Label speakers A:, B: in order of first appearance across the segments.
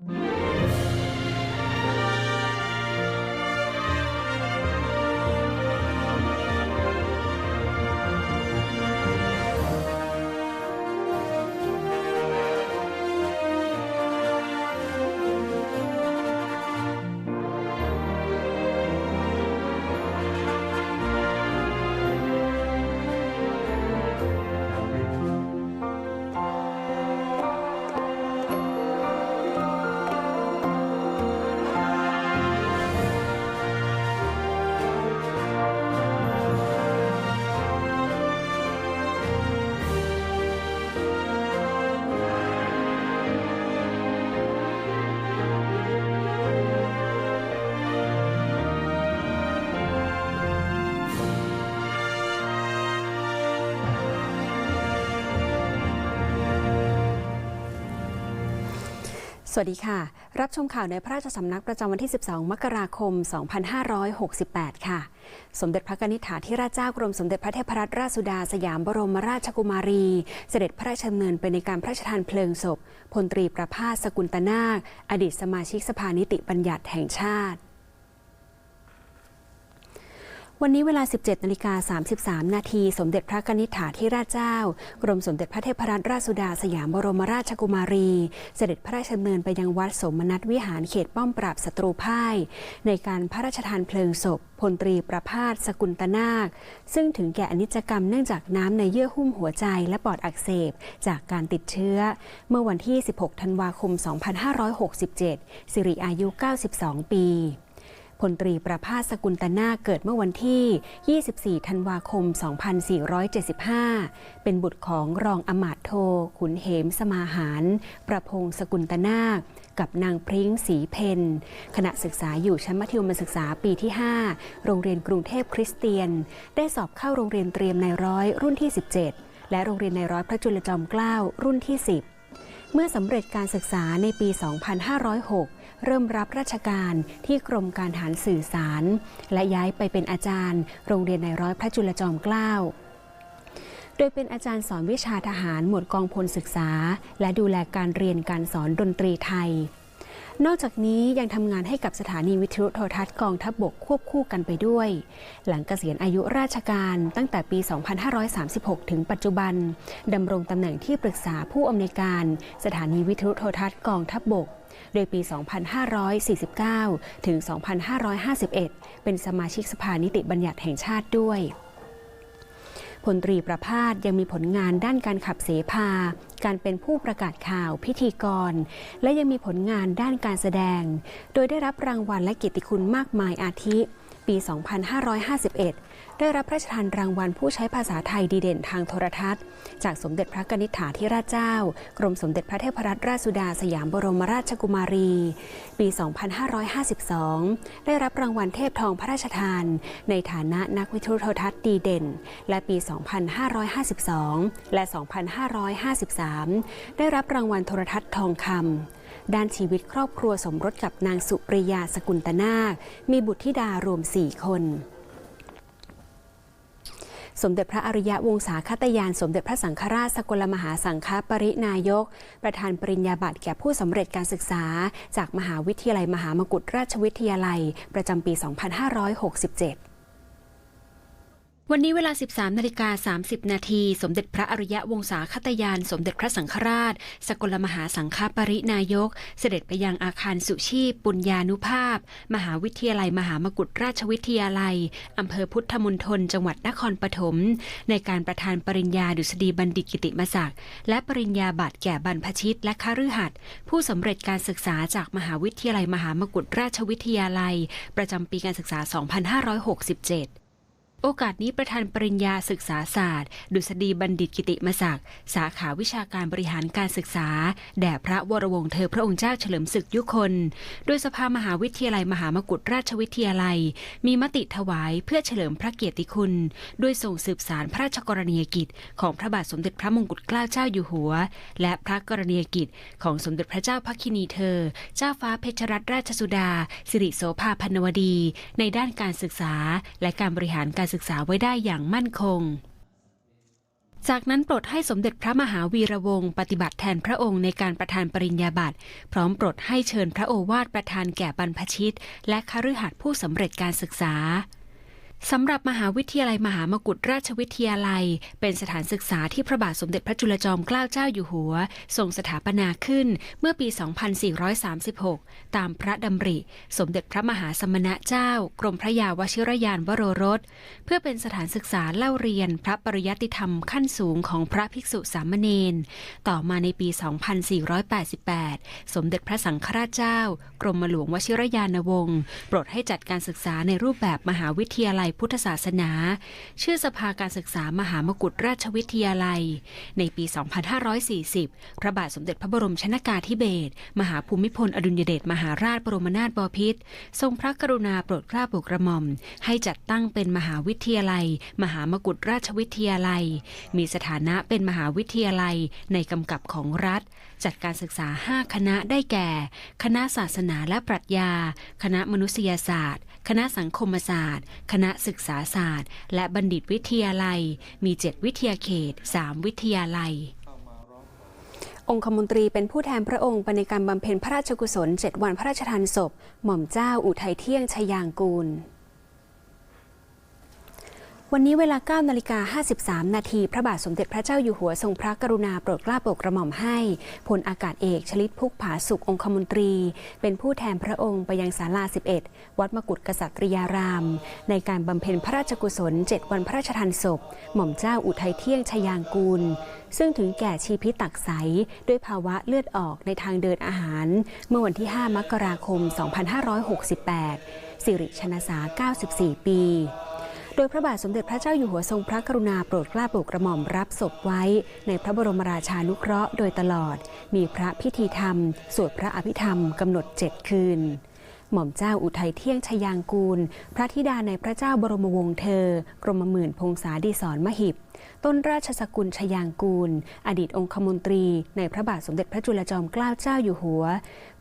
A: you สวัสดีค่ะ รับชมข่าวในพระราชสำนักประจำวันที่ 12 มกราคม 2568 ค่ะ สมเด็จพระนิษฐาธิราชเจ้ากรมสมเด็จพระเทพรัตนราชสุดาสยามบรมราชกุมารี เสด็จพระราชดำเนินไปในการพระราชทานเพลิงศพพลตรีประภาสสกุลตนาค อดีตสมาชิกสภานิติบัญญัติแห่งชาติ วันนี้เวลา 17นาฬิกา33 นาที สมเด็จพระกนิษฐาธิราชเจ้า กรมสมเด็จพระเทพรัตนราชสุดาสยามบรมราชกุมารี เสด็จพระราชดำเนินไปยังวัดสมนัตวิหารเขตป้อมปราบศัตรูพ่าย ในการพระราชทานเพลิงศพพลตรีประภาสสกุลตนาค ซึ่งถึงแก่อนิจกรรมเนื่องจากน้ำในเยื่อหุ้มหัวใจและปอดอักเสบ จากการติดเชื้อ เมื่อวันที่ 16 ธันวาคม 2567 สิริอายุ 92 ปี พลตรีประภาสสกุลตนาเกิดเมื่อวันที่ 24 ธันวาคม 2475 เป็นบุตรของรองอมาตโท ขุนเหมสมาหาร ประพงศ์สกุลตนากับนางพริ้งศรีเพนขณะศึกษาอยู่ชั้นมัธยมศึกษาปีที่ 5 โรงเรียนกรุงเทพคริสเตียน ได้สอบเข้าโรงเรียนเตรียมในร้อยรุ่นที่ 17 และโรงเรียนในร้อยพระจุลจอมเกล้ารุ่นที่ 10 เมื่อสำเร็จการศึกษาในปี 2506 เริ่มรับราชการที่กรมการทหารสื่อสาร และย้ายไปเป็นอาจารย์ โรงเรียนในร้อยพระจุลจอมเกล้าโดยเป็นอาจารย์สอนวิชาทหารหมวดกองพลศึกษา และดูแลการเรียนการสอนดนตรีไทย นอกจากนี้ยังทำงานให้กับสถานีวิทยุโทรทัศน์กองทัพบบกควบคู่กันไปด้วย หลังเกษียณอายุราชการตั้งแต่ปี 2536 ถึงปัจจุบันดำรงตำแหน่งที่ปรึกษาผู้อำนวยการสถานีวิทยุโทรทัศน์กองทัพบบกโดยปี 2549 ถึง 2551 เป็นสมาชิกสภานิติบัญญัติแห่งชาติด้วยพลตรีประพาสยังมีผลงานด้านการขับเสพา การเป็นผู้ประกาศข่าวพิธีกร และยังมีผลงานด้านการแสดง โดยได้รับรางวัลและกิตติคุณมากมายอาทิ ปี 2551 ได้รับพระราชทานรางวัลผู้ใช้ภาษาไทยดีเด่นทางโทรทัศน์ จากสมเด็จพระกนิษฐาธิราชเจ้า กรมสมเด็จพระเทพรัตนราชสุดาสยามบรมราชกุมารี ปี 2552 ได้รับรางวัลเทพทองพระราชทาน ในฐานะนักวิทยุโทรทัศน์ดีเด่น และปี 2552 และ 2553 ได้รับรางวัลโทรทัศน์ทองคำ ด้านชีวิตครอบครัวสมรสกับนางสุปริยาสกุลตนาค มีบุตรธิดารวม 4 คนสมเด็จพระอริยวงศาคตยาน สมเด็จพระสังฆราชสกลมหาสังฆปรินายก ประธานปริญญาบัตรแก่ผู้สำเร็จการศึกษา จากมหาวิทยาลัยมหามกุฏราชวิทยาลัย ประจำปี 2567 วันนี้เวลา 13นาฬิกา30 นาที สมเด็จพระอริยะวงศาคตยาน สมเด็จพระสังฆราช สกลมหาสังฆปรินายก เสด็จไปยังอาคารสุชีพ ปุญญานุภาพ มหาวิทยาลัยมหามกุฏราชวิทยาลัย อำเภอพุทธมณฑลจังหวัดนครปฐม ในการประทานปริญญาดุษฎีบัณฑิตกิติมศักดิ์ และปริญญาบัตรแก่บรรพชิต และคฤหัสถ์ผู้สำเร็จการศึกษาจากมหาวิทยาลัยมหามกุฏราชวิทยาลัย ประจำปีการศึกษา 2567 โอกาสนี้ประธานปริญญาศึกษาศาสตร์ ดุษฎีบัณฑิตกิติมศักดิ์สาขาวิชาการบริหารการศึกษา แด่พระวรวงศ์เธอพระองค์เจ้าเฉลิมศึกยุคน โดยสภามหาวิทยาลัยมหามกุฏราชวิทยาลัย มีมติถวายเพื่อเฉลิมพระเกียรติคุณ ด้วยส่งสืบสารพระราชกรณียกิจ ของพระบาทสมเด็จพระมงกุฎเกล้าเจ้าอยู่หัว และพระกรณียกิจ ของสมเด็จพระเจ้าพักคินีเธอ เจ้าฟ้าเพชรรัตนราชสุดา สิริโสภาพันวดี ในด้านการศึกษา และการบริหารการศึกษาไว้ได้อย่างมั่นคง จากนั้นโปรดให้สมเด็จพระมหาวีระวงศ์ปฏิบัติแทนพระองค์ในการประทานปริญญาบัตรพร้อมโปรดให้เชิญพระโอวาทประทานแก่บรรพชิต และคฤหัสถ์ผู้สำเร็จการศึกษา สำหรับมหาวิทยาลัยมหามกุฏราชวิทยาลัย เป็นสถานศึกษาที่พระบาทสมเด็จพระจุลจอมเกล้าเจ้าอยู่หัว ทรงสถาปนาขึ้นเมื่อปี 2436 ตามพระดำริ สมเด็จพระมหาสมณะเจ้า กรมพระยาวชิรยานวโรรส เพื่อเป็นสถานศึกษาเล่าเรียนพระปริยัติธรรมขั้นสูงของพระภิกษุสามเณรต่อมาในปี 2488 สมเด็จพระสังฆราชเจ้า กรมหลวงวชิรยานวงศ์โปรดให้จัดการศึกษาในรูปแบบมหาวิทยาลัยพุทธศาสนา ชื่อสภาการศึกษามหามกุฏราชวิทยาลัย ในปี 2540 พระบาทสมเด็จพระบรมชนากาธิเบศรมหาภูมิพลอดุลยเดชมหาราชบรมนาถบพิตรทรงพระกรุณาโปรดเกล้าโปรดกระหม่อม ให้จัดตั้งเป็นมหาวิทยาลัย มหามกุฏราชวิทยาลัย มีสถานะเป็นมหาวิทยาลัยในกำกับของรัฐ จัดการศึกษา 5 คณะได้แก่ คณะศาสนาและปรัชญา คณะมนุษยศาสตร์ คณะสังคมศาสตร์ คณะศึกษาศาสตร์ และบัณฑิตวิทยาลัย มี 7 วิทยาเขต 3 วิทยาลัย องคมนตรีเป็นผู้แทนพระองค์ไปในการบำเพ็ญพระราชกุศล 7 วันพระราชทานศพ หม่อมเจ้าอุทัยเที่ยงชยางกูล วันนี้เวลา9นาฬิกา53 นาที พระบาทสมเด็จพระเจ้าอยู่หัวทรงพระกรุณาโปรดเกล้าโปรดกระหม่อมให้พลอากาศเอกชลิตพุกผาสุของคมนตรี เป็นผู้แทนพระองค์ไปยังศาลา 11 วัดมกุฏกษัตริยาราม ในการบำเพ็ญพระราชกุศล 7 วันพระราชทานศพ หม่อมเจ้าอุทัยเที่ยงชยางกูล ซึ่งถึงแก่ชีพิตตักใสด้วยภาวะเลือดออกในทางเดินอาหาร เมื่อวันที่ 5 มกราคม 2568 สิริชนสา 94 ปี โดยพระบาทสมเด็จพระเจ้าอยู่หัวทรงพระกรุณาโปรดเกล้าโปรดกระหม่อมรับศพไว้ ในพระบรมราชานุเคราะห์โดยตลอด มีพระพิธีธรรม สวดพระอภิธรรมกำหนดเจ็ดคืนหม่อมเจ้าอุทัยเที่ยงชยางกูล พระธิดาในพระเจ้าบรมวงศ์เธอ กรมหมื่นพงษาดีสอนมหิบ ต้นราชสกุลชยางกูล อดีตองคมนตรี ในพระบาทสมเด็จพระจุลจอมเกล้าเจ้าอยู่หัว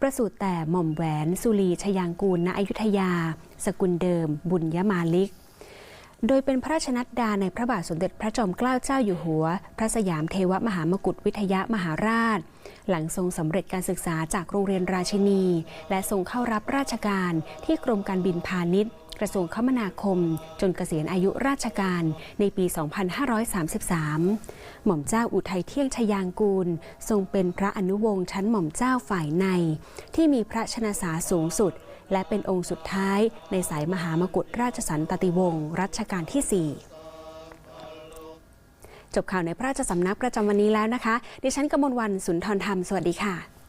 A: ประสูติแต่หม่อมแหวนสุรีชยางกูลณอยุธยา สกุลเดิม บุญยมาลิก โดยเป็นพระราชนัดดาในพระบาทสมเด็จพระจอมเกล้าเจ้าอยู่หัว พระสยามเทวมหามกุฏวิทยามหาราช หลังทรงสำเร็จการศึกษาจากโรงเรียนราชินี และทรงเข้ารับราชการที่กรมการบินพาณิชย์ กระทรวงคมนาคม จนเกษียณอายุราชการในปี 2533 หม่อมเจ้าอุทัยเที่ยงชยางกูล ทรงเป็นพระอนุวงศ์ชั้นหม่อมเจ้าฝ่ายใน ที่มีพระชนสาสูงสุด และเป็นองค์สุดท้ายในสายมหามกุฏราชสันตติวงศ์รัชกาลที่ 4จบข่าวในพระราชสำนักประจำวันนี้แล้วนะคะ ดิฉันกมลวันสุนทรธรรม สวัสดีค่ะ